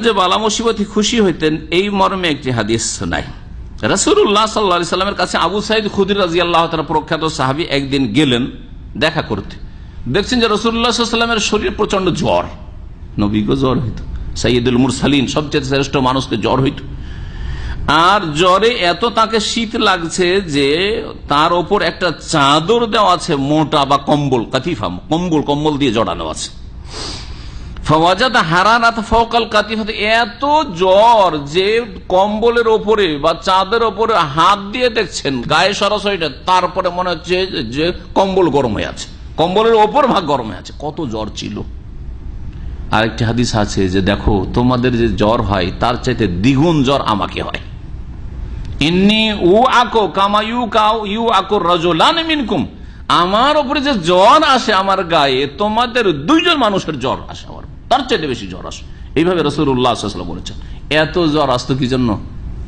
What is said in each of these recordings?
যে বালা মুসিবতে খুশি হইতেন, এই মর্মে একটি হাদিস শোনাই রসুল্লাহ কাছে আবু সাইদ খুদির রাজি আল্লাহ প্রখ্যাত সাহাবি একদিন গেলেন, দেখা করতে। দেখছেন যে রসুল্লাহ সাল্লামের শরীর প্রচণ্ড জ্বর। নবীকে জ্বর হইত। মুরসালিন, সবচেয়ে শ্রেষ্ঠ মানুষকে জ্বর হইত। আর জ্বরে এত তাকে শীত লাগছে যে তার ওপর একটা চাদর দেওয়া আছে, মোটা বা কম্বল, কাতিফা, কম্বল কম্বল দিয়ে জড়ানো আছে। ফওয়াজাদ হারানাত ফকাল কাতিফাত, এত জ্বর যে কম্বলের ওপরে বা চাঁদের ওপরে হাত দিয়ে দেখছেন, গায়ে সরাসরিটা তারপরে মনে হচ্ছে যে কম্বল গরম হয়ে আছে। কম্বলের ওপর ভাগ গরম হয়ে আছে। কত জ্বর ছিল। আরেকটি হাদিস আছে যে, দেখো, তোমাদের যে জ্বর হয়, তার চাইতে দ্বিগুণ জ্বর আমাকে হয়। ইন্নি উ আকো কামা কাউ ইউ আকো রজলান মিনকুম। আমার উপরে যে জ্বর আসে আমার গায়ে, তোমাদের দুইজন মানুষের জ্বর আসে তার চাইতে বেশি জ্বর আসে। এইভাবে রসুল্লাহ বলেছেন, এত জ্বর আসতো কি জন্য?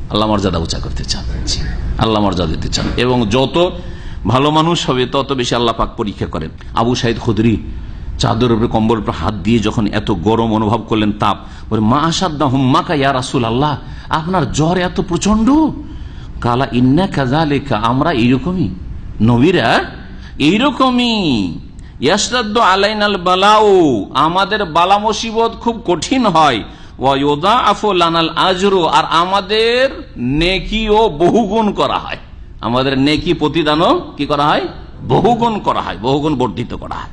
আল্লাহ মর্যাদা উঁচা করতে চান। আল্লাহ মর্যাদা দিতে চান। এবং যত ভালো মানুষ হবে, তত বেশি আল্লাহ পাক পরীক্ষা করেন। আবু সাইদ খুদরি চাদর উপরে কম্বল উপরে হাত দিয়ে যখন এত গরম অনুভব করলেন তাপ, বলে, মা আসাদ্দা হুম্মাকা ইয়া রাসুল আল্লাহ আপনার জ্বর এত প্রচণ্ড কালা ইন্না কাজা লেখা আমরা এইরকমই। নবীরা, এইরকমই। ইয়াসরাদ্দ আলাইনাল বালাউ, আমাদের বালা মুসিবত খুব কঠিন হয়। ওয়াইদা আফলানাল আজরো, আর আমাদের নেকিও বহুগুণ করা হয়। আমাদের নেকি প্রতিদানও কি করা হয়? বহুগুণ করা হয়, বহুগুণ বর্ধিত করা হয়।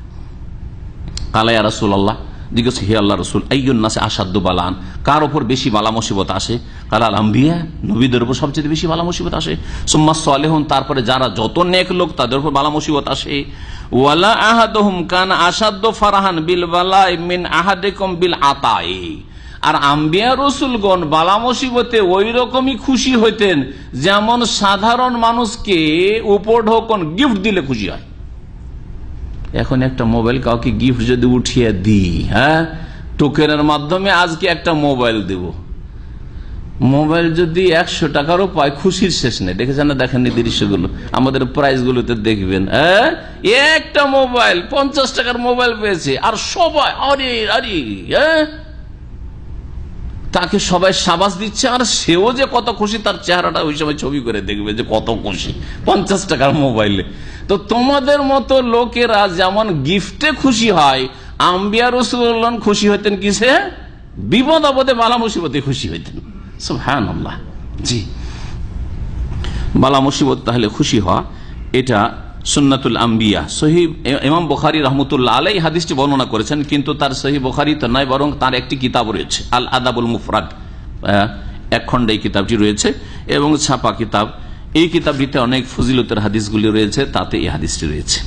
কালাইয়া রাসুল্লাহ জিজ্ঞেস হে আল্লাহ রসুল আইনাসে আসাদ্য বালান। কার ওপর বেশি বালা মুসিবত আসে? কালাল আম্বিয়া নবীদের উপর সবচেয়ে বেশি বালা মুসিবত আসে। সুম্মা সালেহন, তারপরে যারা যত নেক লোক, তাদের উপর বালা মুসিবত আসে। ওয়ালা আহাদহুম কান আসাদ্য ফারাহান বিল বালা মিন আহাদিকুম বিল আতাই। আর আম্বিয়া রসুলগণ বালা মুসিবতে ওই রকমই খুশি হইতেন, যেমন সাধারণ মানুষকে উপঢৌকন গিফট দিলে খুশি হয়। এখন একটা মোবাইল কাউকে গিফট যদি উঠিয়ে দিই হ্যাঁ? টোকেনের মাধ্যমে আজকে একটা মোবাইল দেব। মোবাইল যদি একশো টাকারও পায়, খুশির শেষ নেই। দেখেছেন না? দেখেন এই দৃশ্যগুলো। আমাদের প্রাইস গুলোতে দেখবেন হ্যাঁ? একটা মোবাইল, পঞ্চাশ টাকার মোবাইল পেয়েছে। আর সবাই, আরে আরে হ্যাঁ? তাকে সবাই সাবাস দিচ্ছে, আর সেও যে কত খুশি, তার চেহারাটা ওই সময় ছবি করে দেখবে যে কত খুশি, পঞ্চাশ টাকার মোবাইলে। তো তোমাদের মতো লোকেরা যেমন গিফটে খুশি হয়, আম্বিয়া রসুল্লাহ খুশি হইতেন কিসে? বিপদ আপদে বালা মুসিবতে খুশি হইতেন। হ্যাঁ জি। বালা মুসিবত তাহলে খুশি হওয়া, এটা সুন্নাতুল আম্বিয়া। সহি ইমাম বখারি রহমতুল্লাহ আলাই হাদিসটি বর্ণনা করেছেন, কিন্তু তার সহি বখারি তো নয় বরং তার একটি কিতাব রয়েছে, আল আদাবুল মুফরাদ। এক খণ্ড এই কিতাবটি রয়েছে, এবং ছাপা কিতাব। এই কিতাবটিতে অনেক ফজিলতের হাদিসগুলি রয়েছে, তাতে এই হাদিসটি রয়েছে।